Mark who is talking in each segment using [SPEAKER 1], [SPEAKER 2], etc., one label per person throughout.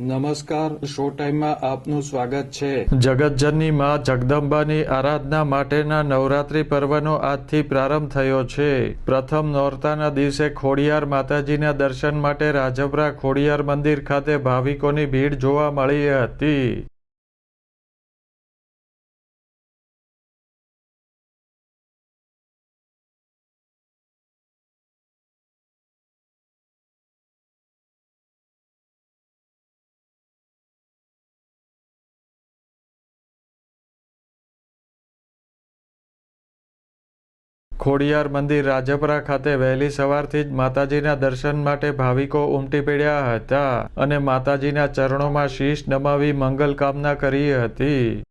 [SPEAKER 1] નમસ્કાર શો ટાઈમમાં આપનું સ્વાગત છે.
[SPEAKER 2] જગતજનની માં જગદંબાની આરાધના માટેના નવરાત્રિ પર્વનો આજથી પ્રારંભ થયો છે. પ્રથમ નોરતાના દિવસે ખોડિયાર માતાજીના દર્શન માટે રાજપરા ખોડિયાર મંદિર ખાતે ભાવિકોની ભીડ જોવા મળી હતી. ખોડિયાર મંદિર રાજપરા ખાતે વહેલી સવારથી જ માતાજીના દર્શન માટે ભાવિકો ઉમટી પડ્યા હતા અને માતાજીના ચરણોમાં શીશ નમાવી મંગલ કામના કરી હતી.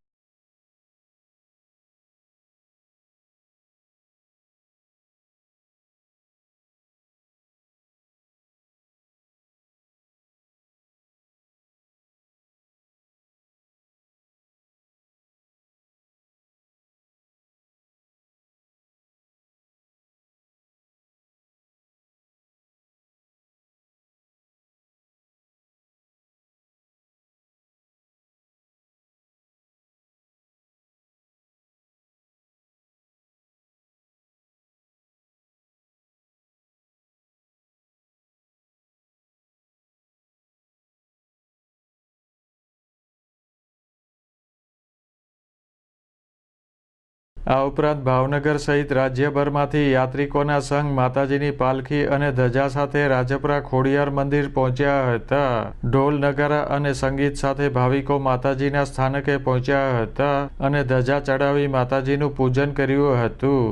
[SPEAKER 2] આ ઉપરાંત ભાવનગર સહિત રાજ્યભરમાંથી યાત્રિકોના સંઘ માતાજીની પાલખી અને ધજા સાથે રાજપરા ખોડિયાર મંદિર પહોંચ્યા હતા. ઢોલ, નગારા અને સંગીત સાથે ભાવિકો માતાજીના સ્થાનકે પહોંચ્યા હતા અને ધજા ચડાવી માતાજીનું પૂજન કર્યું હતું.